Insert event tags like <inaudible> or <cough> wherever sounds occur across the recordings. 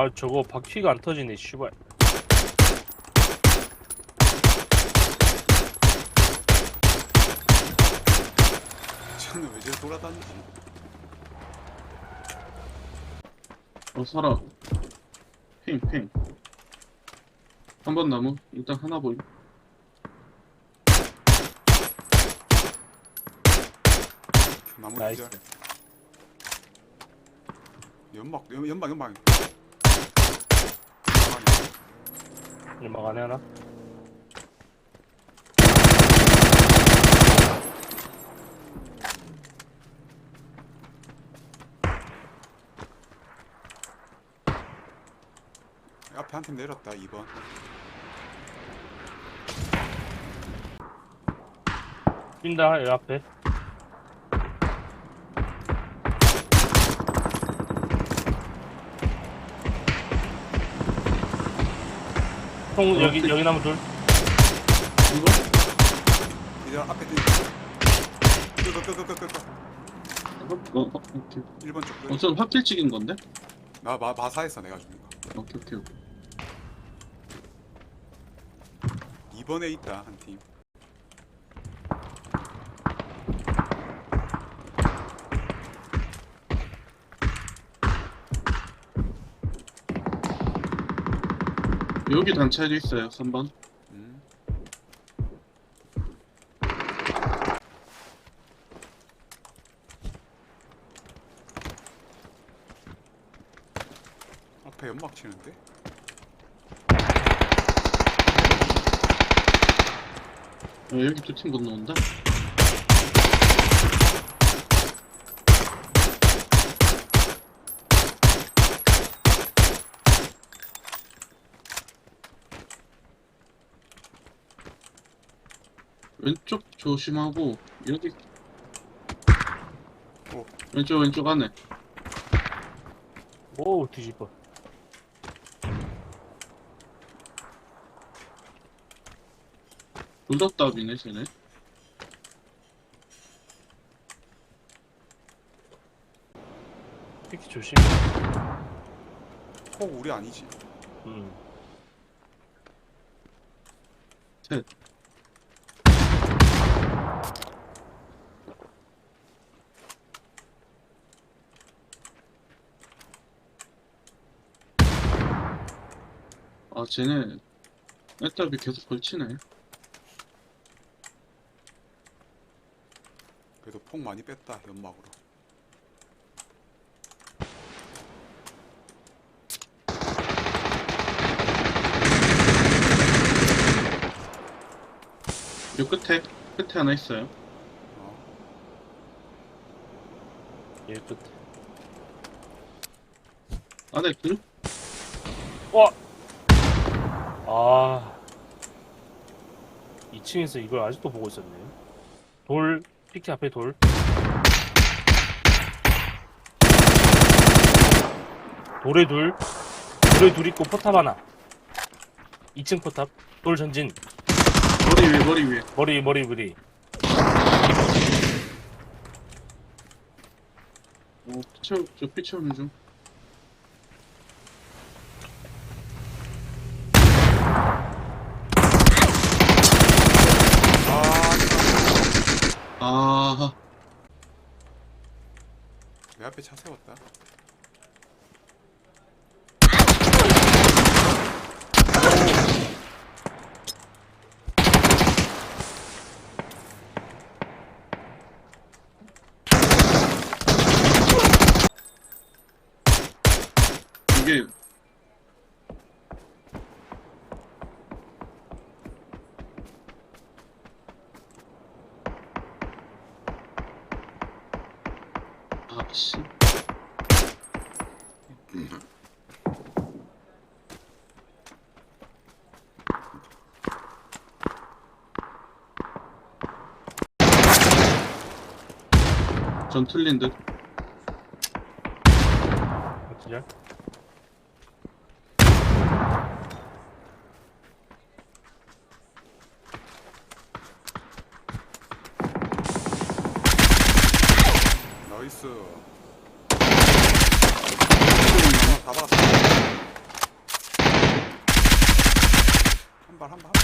아 저거 바퀴가 안 터지네 씨발 쟤는 왜 저래 돌아다니지? 어 살아 핑핑 한번 나무 일단 하나 보임 나무 나이스 기절. 연막 연, 연막 연막. 연막 안에 하나 앞에 한 팀 내렸다 2번. 뛴다 여기 앞에 형 어, 여기 그- 여기 나무 둘 이거? 기절 앞에. 어, 어, 오케이 1번 쪽. 어, 전 확킬 찍은 건데? 나 마, 마사했어 내가 주는 거. 오케이 오케이 오케이 2번에 있다 한 팀. 여기 단차에도 있어요 3번 음. 앞에 연막 치는데? 어, 여기 두 팀 건너온다 왼쪽 조심하고 여기 오. 왼쪽 왼쪽 안에 오 뒤집어 불닭답이네 쟤네 피키 조심 폭 우리 아니지? 음. 셋 아, 쟤네, 애답이 계속 걸치네. 그래도 폭 많이 뺐다 연막으로. 요 끝에, 끝에 하나 있어요. 어. 얘 끝에 안에 둘? 아. 2층에서 이걸 아직도 보고 있었네. 돌 피키 앞에 돌. 돌에 둘. 돌에 둘 있고 포탑 하나. 2층 포탑. 돌 전진. 머리 위에, 머리 위에. 머리 머리 머리. 어, 피쳐, 저 피쳐오는 중. 아, 아, 내 앞에 차 세웠다. 이게, 전 틀린 듯. 어떻게? 나이스. 다 박았어. 한 발, 한 발.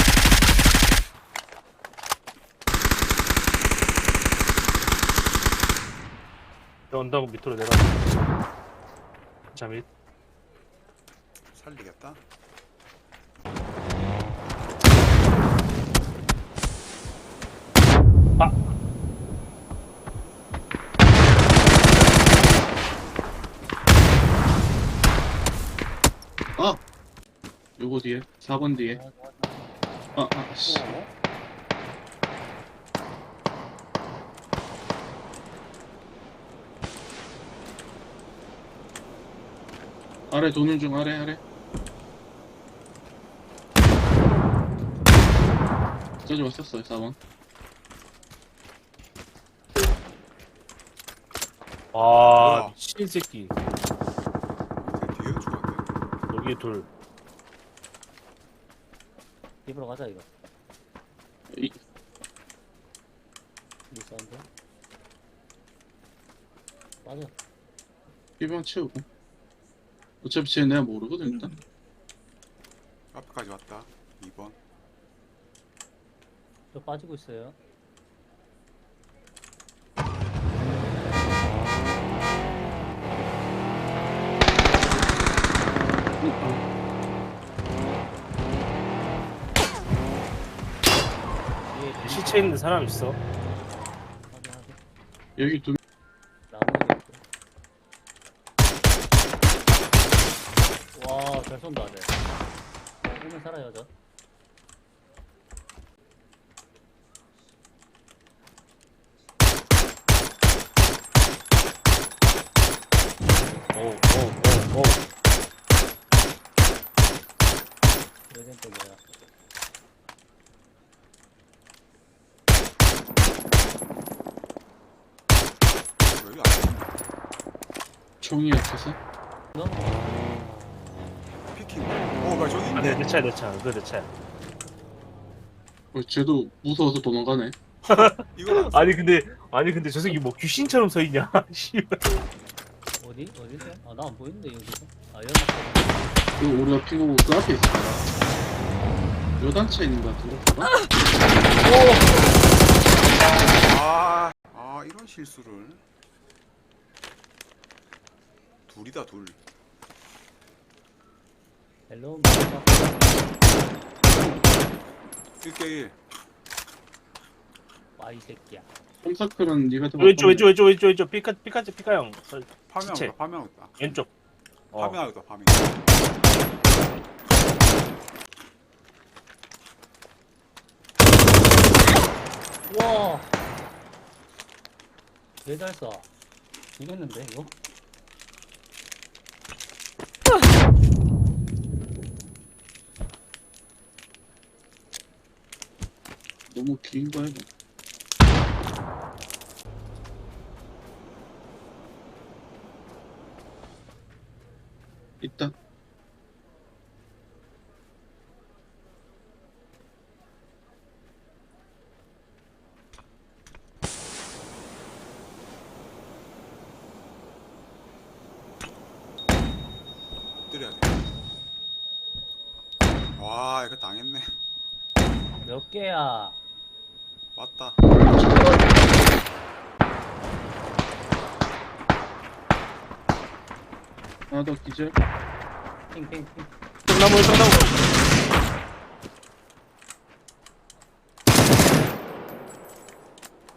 언덕 밑으로 내려. 잠이 살리겠다. 아! 아! 요거 뒤에 4번 뒤에 아, 아, 씨. 어? 아래 도는 중 아래 아래 저기 왔었어요 4번 와 뭐야? 미친 새끼. 제 뒤에도 죽었네. 여기 둘. 입으로 가자 이거 이, 이 사운드 맞아 1번 채우고 어차피 쟤 내가 모르거든 일단 앞에까지 왔다. 2번. 저 빠지고 있어요 시체 있는 사람 있어. 여기 두 나무에 있고 와잘 쏜다 네 오면 살아요 저 오오오 오. 여긴 또 뭐야 여기 안 총이 없어서 너? 피킹. 어, 나 저기 아, 있네. 내, 내 차야 내 차. 그내 차야. 어, 쟤도 무서워서 도망가네 <laughs> 안 아니 근데 아니 근데 저 새끼 뭐 귀신처럼 서 있냐? <laughs> 씨발. 어디? 어디서? 아 나 안 보이는데 여기서. 아 연막 이거 우리가 핑하고 그 앞에 있을 거야 요 단체 있는 거 같은데 봐봐 아, 아 이런 실수를. 둘이다 둘. 헬로 1대1 와 이 새끼야. 홈사클은 니가 더 왼쪽 왼쪽 왼쪽 왼쪽 왼쪽. 피카 피카 피카 형. 저, 파밍하고. 있다 파밍하고 있다 왼쪽. 어. 파밍하고 있다 파밍 와 개잘 쏴 죽였는데 이거? 너무 긴 거야 이거 있다 때려야 돼. 와 이거 당했네. 몇 개야 맞다. 하나 더 기절 핑핑핑 정나무 정나무.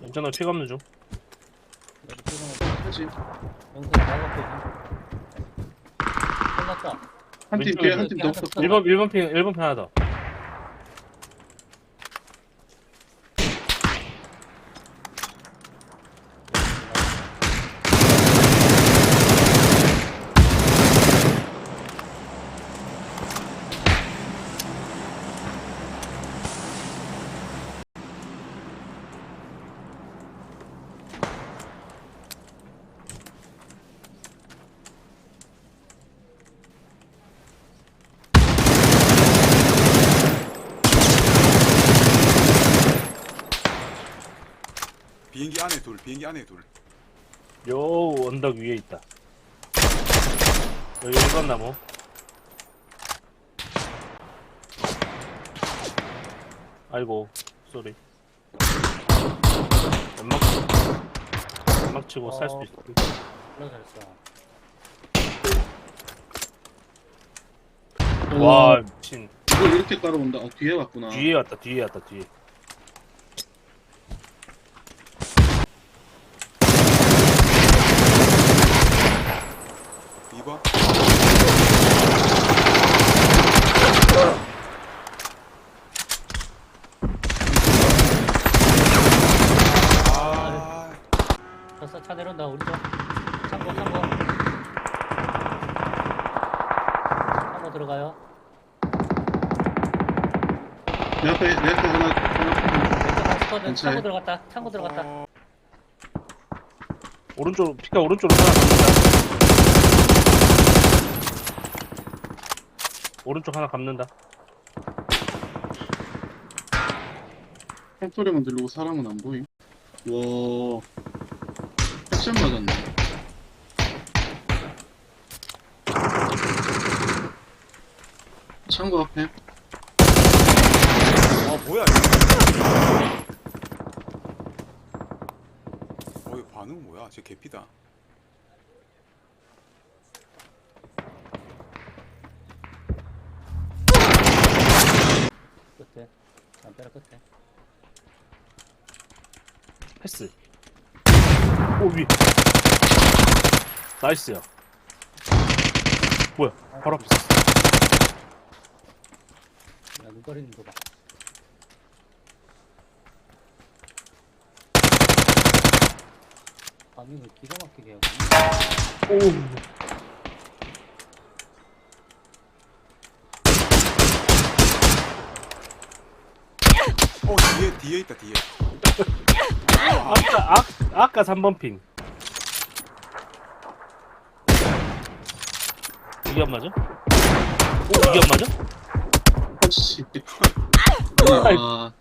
괜찮아 피 감는 중. 여기 피곤해 하지 영상 나갔거든 끝났다 한 팀 뒤에 한 팀더 이렇게 없었어 1번 1번 핑 1번 핑 하나 더. 비행기 안에 둘 비행기 안에 둘. 요 언덕 위에 있다. 여기 1번 나무. 아이고 쏘리 연막 연막 치고 살 수도 있어 너무 잘했어. 어, 와 미친 이걸 이렇게 깔아온다. 어, 뒤에 왔구나. 뒤에 왔다 뒤에 왔다 뒤에 2번 아 벌써 차 내려온다, 우리 쪽. 창고, 창고. 창고 들어가요. 내 앞에, 내 앞에 하나, 하나. 왼쪽 마스터는 괜찮아요. 창고 들어갔다. 창고 들어갔다. 어, 오른쪽 피카 오른쪽으로 하나 감는다 오른쪽 하나 감는다 팩토리만 들르고 사람은 안 보임. 와. 액션 맞았네. 창고 앞에. 아 뭐야 이거 어이 반응 뭐야 쟤 개피다 끝에. 담벼락 끝에. 패스 오위 나이스야 뭐야 바로 앞에 있었어 야, 눈거리는 거 봐. 파밍을 기가 막히게 하고. 오 어 뒤에 뒤에 있다 뒤에 아까 아, 아까 3번 핑 이게 안 맞아? 오 이게 안 맞아? 씨. 아이. <laughs> 아,